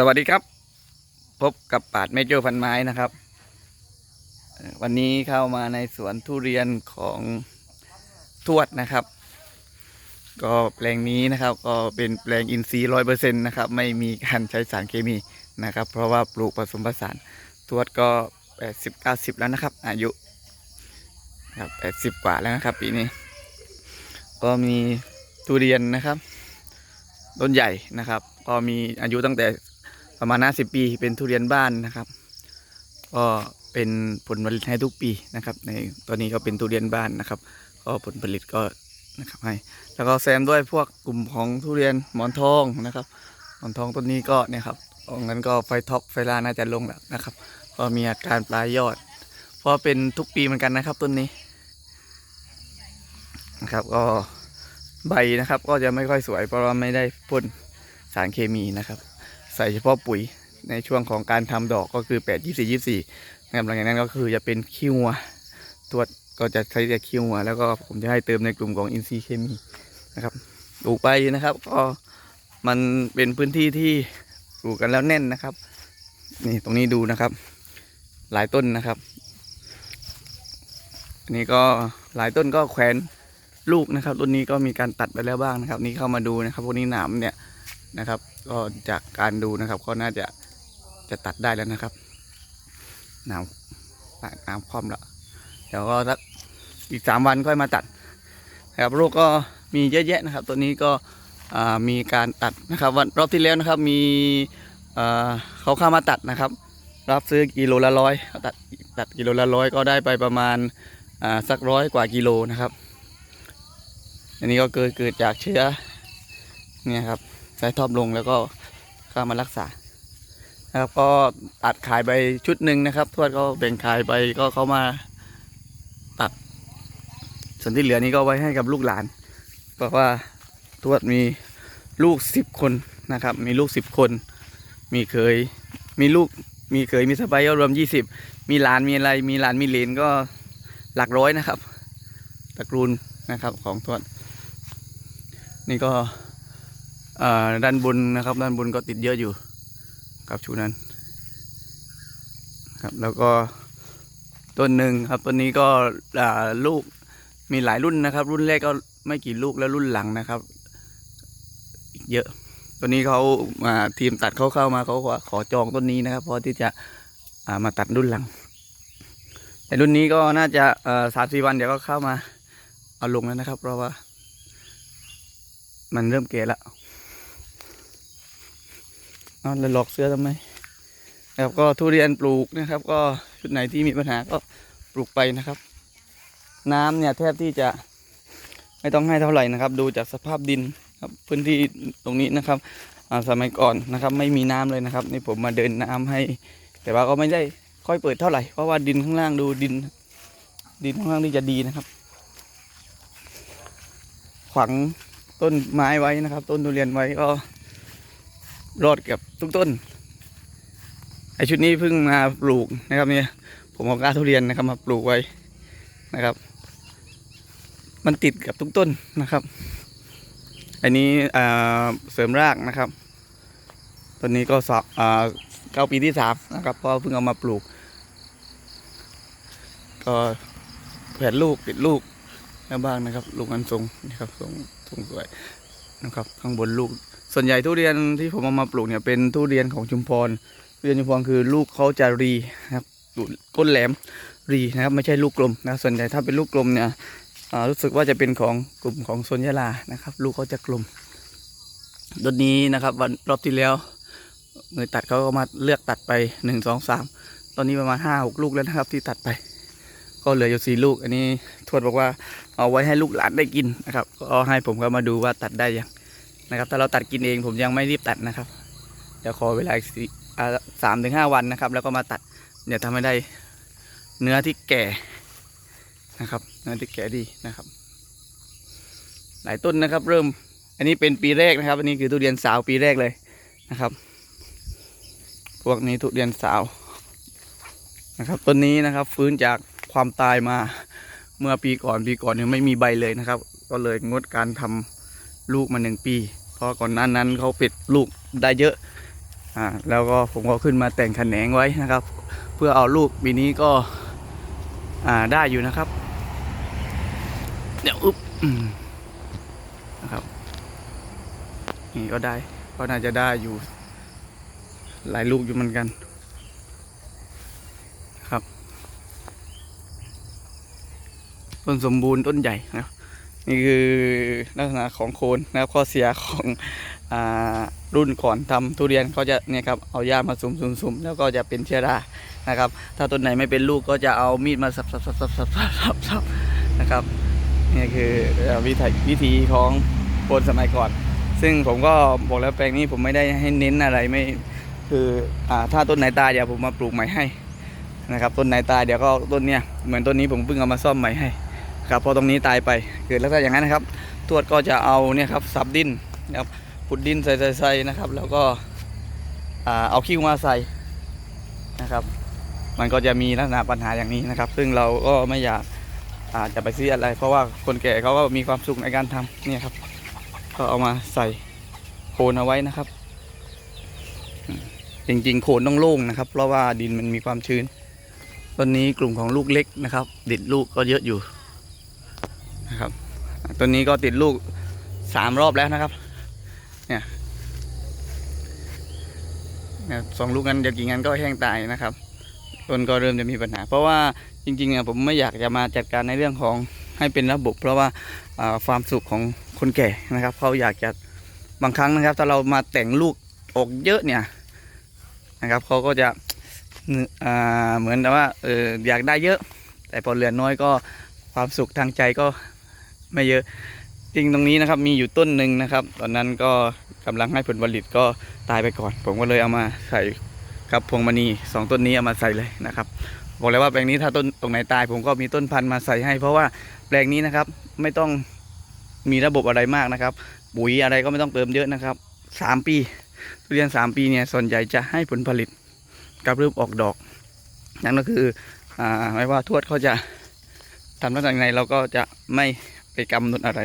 สวัสดีครับ พบกับปาดเมเจอร์พันไม้นะครับ วันนี้เข้ามาในสวนทุเรียนของทวดนะครับ ก็แปลงนี้นะครับ ก็เป็นแปลงอินทรีย์ร้อยเปอร์เซ็นต์นะครับ ไม่มีการใช้สารเคมีนะครับ เพราะว่าปลูกผสมผสานทวดก็แปดสิบเก้าสิบแล้วนะครับ อายุครับแปดสิบกว่าแล้วนะครับ ปีนี้ ก็มีทุเรียนนะครับต้นใหญ่นะครับ ก็มีอายุตั้งแต่ ประมาณ 50 ปี เป็นทุเรียนบ้านนะครับ ก็เป็นผลผลิตให้ทุกปีนะครับ ในตอนนี้ก็เป็นทุเรียนบ้านนะครับ ก็ผลผลิตก็นะครับให้ แล้วก็แซมด้วยพวกกลุ่มของทุเรียนหมอนทองนะครับ หมอนทองต้นนี้ก็เนี่ยครับงั้นก็ไฟท็อปไฟล่าน่าจะลงแล้วนะครับ ก็มีอาการปลายยอด เพราะเป็นทุกปีเหมือนกันนะครับต้นนี้นะครับก็ใบนะครับก็จะไม่ค่อยสวยเพราะว่าไม่ได้พ่นสารเคมีนะครับ ใส่เฉพาะปุ๋ยในช่วงของการทำดอกก็คือ8 24 24นะครับหลังจากนั้นก็คือจะเป็นขี้วัวตรวก็จะใช้แต่ขี้วัวแล้วก็ผมจะให้เติมในกลุ่มของอินทรีย์เคมีนะครับปลูกไปนะครับ ก็มันเป็นพื้นที่ที่ปลูกกันแล้วแน่นนะครับ นี่ตรงนี้ดูนะครับ หลายต้นนะครับอันนี้ก็หลายต้นก็แขวนลูกนะครับต้นนี้ก็มีการตัดไปแล้วบ้างนะครับ นี่เข้ามาดูนะครับพวกนี้หนามเนี่ย นะครับ ก็จากการดูนะครับก็น่าจะจะตัดได้แล้วนะครับหนามหนามคว่ำแล้วเดี๋ยวก็สักอีกสามวันค่อยมาตัดนะครับลูกก็มีเยอะแยะนะครับ ตัวนี้ก็มีการตัดนะครับวันรอบที่แล้วนะครับมีเขาเข้ามาตัดนะครับ รับซื้อกิโลละร้อยเขาตัดตัดกิโลละร้อยก็ได้ไปประมาณสักร้อยกว่ากิโลนะครับ อันนี้ก็เกิดเกิดจากเชื้อเนี่ยครับ ใส่ทอบลงแล้วก็เข้ามารักษานะครับก็ตัดขายไปชุดหนึ่งนะครับ ทวดก็แบ่งขายไปก็เขามาตัด ส่วนที่เหลือนี้ก็ไว้ให้กับลูกหลานเพราะว่าทวดมีลูกสิบคนนะครับ มีลูกสิบคน มีเคยมีลูกมีเคยมีสะใภ้ก็รวมยี่สิบมีหลานมีอะไร มีหลานมีเหลนก็หลักร้อยนะครับตระกูลนะครับของทวดนี่ก็ ด้านบนนะครับ ด้านบนก็ติดเยอะอยู่กับชูนั้นครับแล้วก็ต้นหนึ่งครับต้นนี้ก็ลูกมีหลายรุ่นนะครับ รุ่นแรกก็ไม่กี่ลูกแล้วรุ่นหลังนะครับอีกเยอะตัวนี้เขามาทีมตัดเขาเข้ามาเขาขอขอจองต้นนี้นะครับเพราะที่จะามาตัดรุ่นหลัง แต่รุ่นนี้ก็น่าจะสามสี่วันเดี๋ยวก็เข้ามาเอาลงแล้วนะครับ เพราะว่า มันเริ่มเกะแล้ว เอาแล้วหลอกเสื้อทำไมนะครับก็ทุเรียนปลูกนะครับ ก็ชุดไหนที่มีปัญหาก็ปลูกไปนะครับ น้ำเนี่ยแทบที่จะไม่ต้องให้เท่าไหร่นะครับ ดูจากสภาพดินครับพื้นที่ตรงนี้นะครับสมัยก่อนนะครับ ไม่มีน้ำเลยนะครับนี่ผมมาเดินน้ำให้ แต่ว่าก็ไม่ได้ค่อยเปิดเท่าไหร่เพราะว่าดินข้างล่างดูดิน ดินข้างล่างนี่จะดีนะครับ ขวางต้นไม้ไว้นะครับ ต้นทุเรียนไว้ก็ รอดกับทุกต้นไอชุดนี้เพิ่งมาปลูกนะครับเนี่ยผมเอากาทุเรียนนะครับมาปลูกไว้นะครับ มันติดกับทุกต้นนะครับ อันนี้เสริมรากนะครับต้นนี้ก็สอบเก้าปีที่สามนะครับเพราะเพิ่งเอามาปลูก ก็แผ่นลูกติดลูกแล้วบ้างนะครับ ลูกอันทรงนะครับทรงทรงสวยนะครับ ข้างบนลูก ส่วนใหญ่ทุเรียนที่ผมเอามาปลูกเนี่ยเป็นทุเรียนของชุมพรทุเรียนชุมพรคือลูกเขาจะรีนะครับก้นแหลมรีนะครับไม่ใช่ลูกกลมนะส่วนใหญ่ถ้าเป็นลูกกลมเนี่ยรู้สึกว่าจะเป็นของกลุ่มของโซนยะลานะครับ ลูกเขาจะกลมต้นนี้นะครับวันรอบที่แล้วมือตัดเขาก็มาเลือกตัดไปหนึ่งสองสามตอนนี้ประมาณห้าหกลูกแล้วนะครับ ที่ตัดไป ก็เหลืออยู่สี่ลูก อันนี้ทวดบอกว่าเอาไว้ให้ลูกหลานได้กินนะครับ ก็ให้ผมก็มาดูว่าตัดได้ยัง นะครับถ้าเราตัดกินเองผมยังไม่รีบตัดนะครับเดี๋ยวขอเวลาอีกสามถึงห้าวันนะครับ แล้วก็มาตัดเดี๋ยวทำให้ได้เนื้อที่แก่นะครับเนื้อที่แก่ดีนะครับ หลายต้นนะครับ เริ่มอันนี้เป็นปีแรกนะครับ อันนี้คือทุเรียนสาวปีแรกเลยนะครับ พวกนี้ทุเรียนสาวนะครับต้นนี้นะครับฟื้นจากความตายมาเมื่อปีก่อนปีก่อนยังไม่มีใบเลยนะครับ ก็เลยงดการทำลูกมาหนึ่งปี พราะก่อนหน้านั้นเขาปิดลูกได้เยอะอ่าแล้วก็ผมก็ขึ้นมาแต่งแขนงไว้นะครับ เพื่อเอาลูกปีนี้ก็อ่าได้อยู่นะครับ เดี๋ยวอุ๊บนะครับนี่ก็ได้ก็น่าจะได้อยู่ หลายลูกอยู่เหมือนกันครับ ต้นสมบูรณ์ต้นใหญ่นะครับ นี่คือลักษณะของโคนนะครับข้อเสียของอรุ่นก่อนทำทุเรียนเขาจะเนี่ยครับเอาหญ้ามาสุ่มๆแล้วก็จะเป็นเชื้อรานะครับ ถ้าต้นไหนไม่เป็นลูกก็จะเอามีดมาสับๆๆๆๆนะครับนี่คือวิถีวิธีของโคนสมัยก่อน ซึ่งผมก็บอกแล้วแปลงนี้ผมไม่ได้ให้เน้นอะไรไม่คืออถ้าต้นไหนตายเดี๋ยวผมมาปลูกใหม่ให้นะครับต้นไหนตายเดี๋ยวก็ต้นเนี้ยเหมือนต้นนี้ผมเพิ่งเอามาซ่อมใหม่ให้ ครับพราะตรงนี้ตายไปเกิดลักษณะอย่างนั้นนะครับ ทวดก็จะเอาเนี่ยครับสับดินนะครับขุดดินใส่ใส่ใส่นะครับ แล้วก็เอาขี้วัวใส่นะครับ มันก็จะมีลักษณะปัญหาอย่างนี้นะครับ ซึ่งเราก็ไม่อยากอาจะไปซื้ออะไร เพราะว่าคนแก่เขาก็มีความสุขในการทำเนี่ยครับ ก็เอามาใส่โคนเอาไว้นะครับ จริงๆ โคนต้องโล่งนะครับ เพราะว่าดินมันมีความชื้น ต้นนี้กลุ่มของลูกเล็กนะครับ ดิดลูกก็เยอะอยู่ ตัวนี้ก็ติดลูกสามรอบแล้วนะครับเนี่ยเนี่ยสองลูกนั้นเดี๋ยวกี่งานก็แห้งตายนะครับ ต้นก็เริ่มจะมีปัญหา เพราะว่าจริงๆอะผมไม่อยากจะมาจัดการในเรื่องของให้เป็นระบบ เพราะว่าอ่าความสุขของคนแก่นะครับ เขาอยากจะบางครั้งนะครับ ถ้าเรามาแต่งลูกออกเยอะเนี่ยนะครับเขาก็จะเหมือนแต่ว่าอออยากได้เยอะ แต่พอเหลือน้อยก็ความสุขทางใจก็ ไม่เยอะจริงตรงนี้นะครับมีอยู่ต้นหนึ่งนะครับ ตอนนั้นก็กำลังให้ผลผลิตก็ตายไปก่อน ผมก็เลยเอามาใส่กับพวงมณีสองต้นนี้เอามาใส่เลยนะครับบอกเลยว่าแปลงนี้ถ้าต้นตรงไหนตาย ผมก็มีต้นพันธุ์มาใส่ให้ เพราะว่าแปลงนี้นะครับไม่ต้องมีระบบอะไรมากนะครับ ปุ๋ยอะไรก็ไม่ต้องเติมเยอะนะครับสามปีทุเรียนสามปีเนี่ยส่วนใหญ่จะให้ผลผลิตกับเริ่มออกดอกนั่นก็คืออไม่ว่าทวดเขาจะทำลักษณะไหนเราก็จะไม่ ไปกำหนดอะไร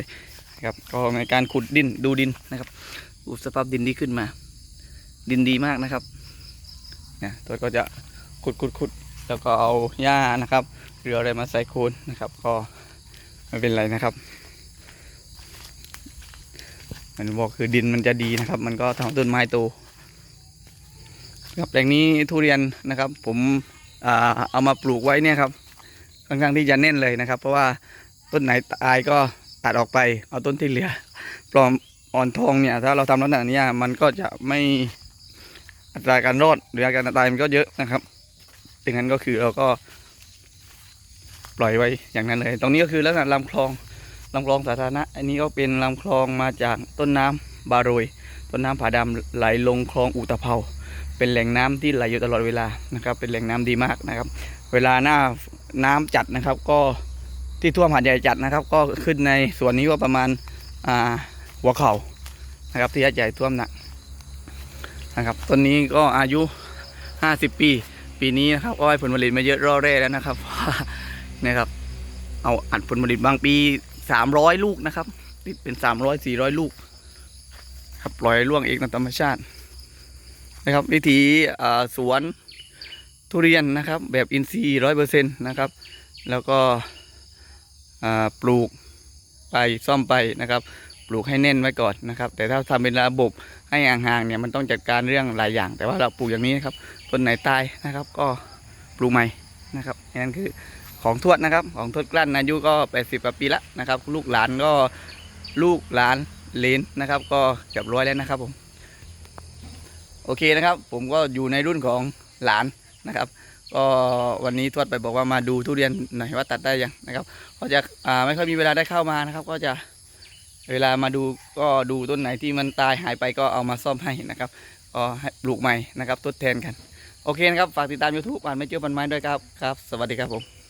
ครับก็ในการขุดดินดูดินนะครับดูสภาพดินที่ขึ้นมา ดินดีมากนะครับนี่ยตัวก็จะขุดขุดขุดแล้วก็เอาหญ้านะครับหรืออะไรมาใส่โคนนะครับ ก็ไม่เป็นไรนะครับมันบอกคือดินมันจะดีนะครับ มันก็ทำต้นไม้โตครับแปลงนี้ทุเรียนนะครับ ผมเอามาปลูกไว้เนี่ยครับค่อนข้างที่จะแน่นเลยนะครับ เพราะว่า ต้นไหนตายก็ตัดออกไป เอาต้นที่เหลือปลอมอ่อนทองเนี่ย ถ้าเราทำลักษณะนี้มันก็จะไม่อัตราการรอดหรืออัตราการตายมันก็เยอะนะครับดังนั้นก็คือเราก็ ปล่อยไว้อย่างนั้นเลย ตรงนี้ก็คือลักษณะลำคลองลำคลองสาธารณะ อันนี้ก็เป็นลำคลองมาจากต้นน้ำบาโรยต้นน้ำผาดำไหลลงคลองอุตะเภาเป็นแหล่งน้ำที่ไหลอยู่ตลอดเวลานะครับ เป็นแหล่งน้ำดีมากนะครับ เวลาหน้าน้ำจัดนะครับก็ ที่ท่วมหาดใหญ่จัดนะครับ ก็ขึ้นในส่วนนี้ก็ประมาณาหัวเข่านะครับ ที่หาดใหญ่ท่วมหนักนะครับต้นนี้ก็อายุ 50 ปี ปีนี้นะครับก็ให้ผลผลิตมาเยอะร่อแร่แล้วนะครับนะครับ เอาอัดผลผลิตบางปี 300 ลูกนะครับติดเป็น 300 400 ลูกครับปล่อยร่วงเองตามธรรมชาตินะครับ วิธีสวนทุเรียนนะครับ แบบอินทรีย์ร้อยเปอร์เซ็นต์นะครับ แล้วก็ ปลูกไปซ่อมไปนะครับปลูกให้แน่นไว้ก่อนนะครับ แต่ถ้าทำเป็นระบบให้ห่างๆเนี่ยมันต้องจัดการเรื่องหลายอย่าง แต่ว่าเราปลูกอย่างนี้นะครับต้นไหนตายนะครับ ก็ปลูกใหม่นะครับนั่นคือของทวดนะครับ ของทวดกลั้นอายุก็80กว่าปีละนะครับ ลูกหลานก็ลูกหลานเลนนะครับ ก็เกือบร้อยแล้วนะครับผมโอเคนะครับ ผมก็อยู่ในรุ่นของหลานนะครับ ก็วันนี้ทวดไปบอกว่ามาดูทุเรียนหน่อยว่าตัดได้ยังนะครับก็จะอ่าไม่ค่อยมีเวลาได้เข้ามานะครับ ก็จะเวลามาดูก็ดูต้นไหนที่มันตายหายไปก็เอามาซ่อมให้นะครับก็ปลูกใหม่นะครับทดแทนกัน โอเคนะครับ ฝากติดตาม YouTube อ่านไม่เจอปันไม้ด้วยครับครับ สวัสดีครับผม